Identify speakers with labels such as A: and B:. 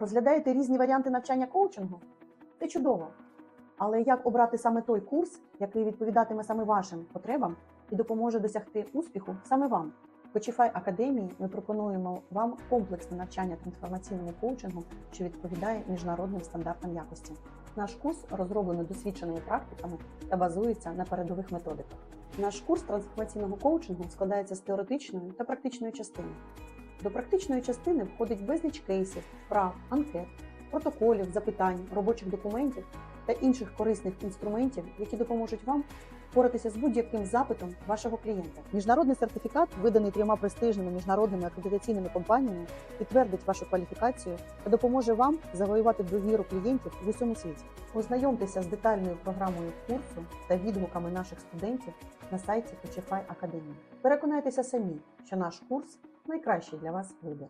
A: Розглядаєте різні варіанти навчання коучингу? Це чудово. Але як обрати саме той курс, який відповідатиме саме вашим потребам і допоможе досягти успіху саме вам? В Coachify Академії ми пропонуємо вам комплексне навчання трансформаційному коучингу, що відповідає міжнародним стандартам якості. Наш курс розроблено досвідченими практиками та базується на передових методиках. Наш курс трансформаційного коучингу складається з теоретичної та практичної частини. До практичної частини входить безліч кейсів, вправ, анкет, протоколів, запитань, робочих документів та інших корисних інструментів, які допоможуть вам впоратися з будь-яким запитом вашого клієнта. Міжнародний сертифікат, виданий трьома престижними міжнародними акредитаційними компаніями, підтвердить вашу кваліфікацію та допоможе вам завоювати довіру клієнтів в усьому світі. Ознайомтеся з детальною програмою курсу та відгуками наших студентів на сайті Coachify Академії. Переконайтеся самі, що наш курс найкращий для вас вибір.